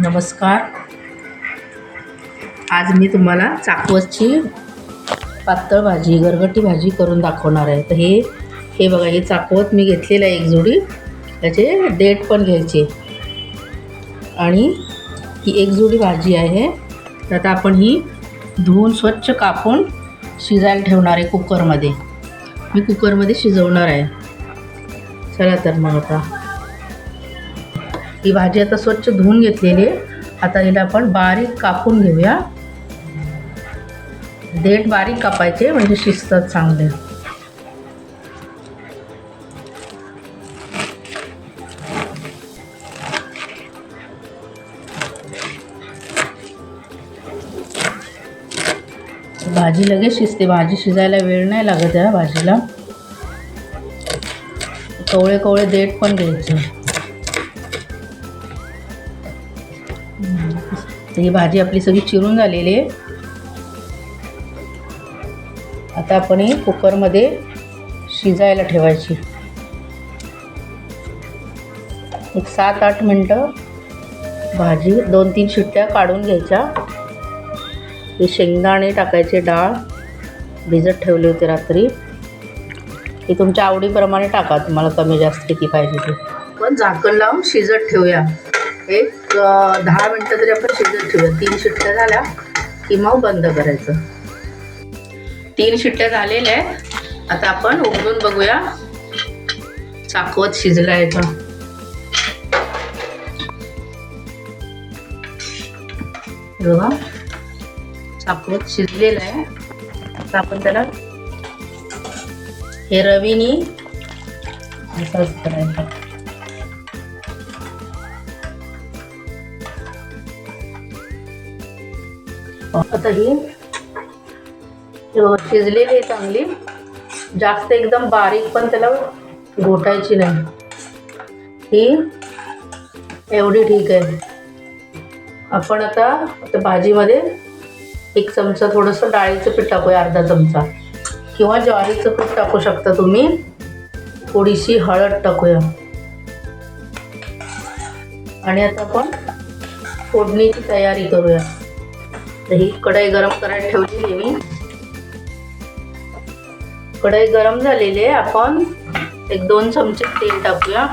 नमस्कार. आज मी तुम्हाला चाकवतची पातळ भाजी गरगटी भाजी करून दाखवणार आहे. तर हे हे बघा हे चाकवत मी घेतलेलं आहे एक जोडी. त्याचे डेट पण घ्यायचे. आणि ही एक जोडी भाजी आहे. तर आता आपण ही धुवून स्वच्छ कापून शिजायला ठेवणार आहे कुकरमध्ये मी कुकरमध्ये शिजवणार आहे. चला तर मग आता. ही भाजी आता स्वच्छ धुवून घेतलेली आहे. आता हिला आपण बारीक कापून घेऊया. देठ बारीक कापायचे म्हणजे शिजतात चांगले. भाजी लगेच शिजते. भाजी शिजायला वेळ नाही लागत या भाजीला. कवळे कवळे देठ पण घ्यायचे. तर ही भाजी आपली सगळी चिरून झालेली आहे. आता आपण ही कुकरमध्ये शिजायला ठेवायची. एक सात आठ मिनटं भाजी दोन तीन शिट्ट्या काढून घ्यायच्या. हे शेंगदाणे टाकायचे डाळ भिजत ठेवले होते रात्री. हे तुमच्या आवडीप्रमाणे टाका तुम्हाला कमी जास्त किती पाहिजे ते. पण झाकण लावून शिजत ठेवूया. एक दहा मिनटं तरी आपण शिजत ठेवूया. तीन शिट्ट्या झाल्या की मग बंद करायचं. तीन शिट्ट्या झालेल्या आहेत. आता आपण उघडून बघूया चाकवत शिजलाय का बघा चाकवत शिजलेलं आहे. आता आपण त्याला हे रवीनी असंच करायचं. आता ही शिजलेली आहे चांगली. जास्त एकदम बारीक पण त्याला घोटायची नाही. ही एवढी ठीक आहे. आपण आता आता भाजीमध्ये एक चमचा थोडंसं डाळीचं पीठ टाकूया अर्धा चमचा. किंवा ज्वारीचं पीठ टाकू शकता तुम्ही. थोडीशी हळद टाकूया. आणि आता आपण फोडणीची तयारी करूया. तर ही कढई गरम करायला ठेवलेली मी. कढई गरम झालेली आहे. आपण एक दोन चमचे तेल टाकूया.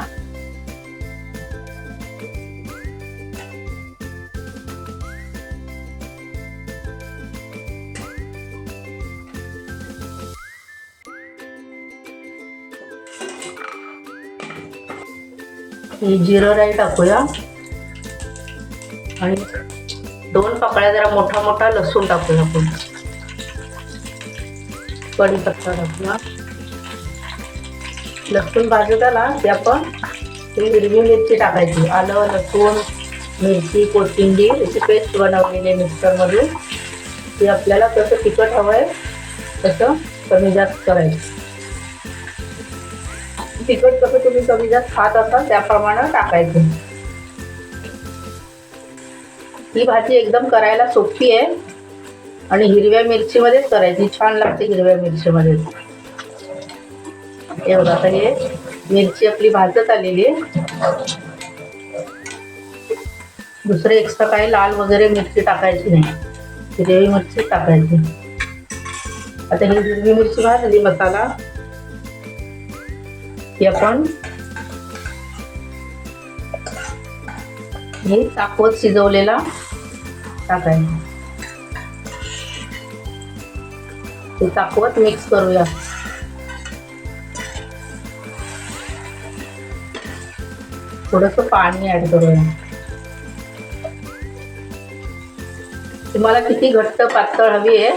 जिरो जिरं राई टाकूया. आणि दोन पाकळ्या जरा मोठा मोठा लसूण टाकूया आपण. कढीपत्ता टाकूया. लसूण भाजत आला की आपण हिरवी मिरची टाकायची. आलं लसूण मिरची कोथिंबीर याची पेस्ट बनवलेली आहे मिक्सरमध्ये ती आपल्याला कसं तिखट हवं आहे तसं कमी जास्त करायचं. तिखट कसं तुम्ही कमी जास्त खात असाल त्याप्रमाणे टाकायचं. ही भाजी एकदम करायला सोपी आहे. आणि हिरव्या मिरचीमध्येच करायची. छान लागते हिरव्या मिरचीमध्ये. हे बघा आता हे मिरची आपली भाजत आलेली आहे. दुसरे एक्स्ट्रा काही लाल वगैरे मिरची टाकायची नाही. हिरवी मिरची टाकायची. आता ही हिरवी मिरची भाजली मसाला. ही आपण हे ताकवत शिजवलेला टाकायचं हे चाकवत मिक्स करूया थोडस पाणी ऍड करूया तुम्हाला किती घट्ट पातळ हवी आहे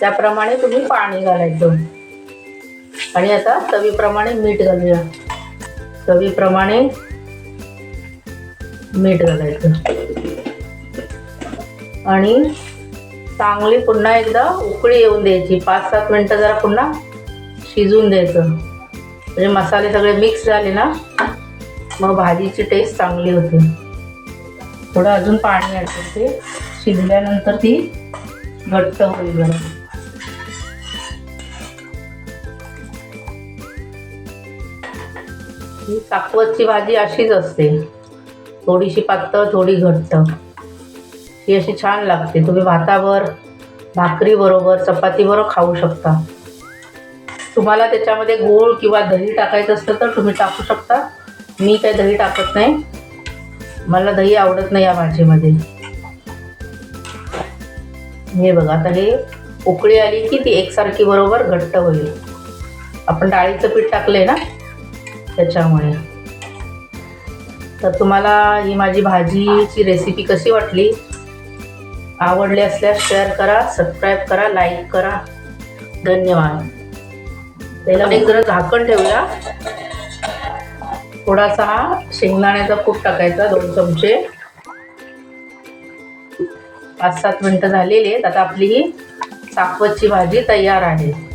त्याप्रमाणे तुम्ही पाणी घालायचं आणि आता चवीप्रमाणे मीठ घालूया. चवीप्रमाणे मीठ घालायचं आणि चांगली पुन्हा एकदा उकळी येऊन द्यायची. पाच सात मिनटं जरा पुन्हा शिजून द्यायचं. म्हणजे मसाले सगळे मिक्स झाले ना मग भाजीची टेस्ट चांगली होते. थोडं अजून पाणी ॲड करते शिजल्यानंतर ती घट्ट होईल जरा. ही चाकवतची भाजी अशीच असते. थोडीशी पातळ थोडी घट्ट. ही अशी छान लागते. तुम्ही भातावर भाकरी बरोबर चपाती बरोबर खाऊ शकता. तुम्हाला त्याच्यामध्ये गूळ किंवा दही टाकायचं असतं तर तुम्ही टाकू शकता. मी काही दही टाकत नाही. मला दही आवडत नाही या भाजीमध्ये. हे बघा आता हे उकळी आली की ती एकसारखी बरोबर घट्ट होईल. आपण डाळीचं पीठ टाकलंय ना? त्याच्यामुळे. तर तुम्हाला ही माझी भाजीची रेसिपी कशी वाटली? आवडली असल्यास शेअर करा सबस्क्राईब करा लाईक करा. धन्यवाद. त्याला एक जरा झाकण ठेवूया. थोडासा हा शेंगदाण्याचा कूट टाकायचा दोन चमचे. पाच सात मिनटं झालेली आहेत. आता आपली ही साकवतची भाजी तयार आहे.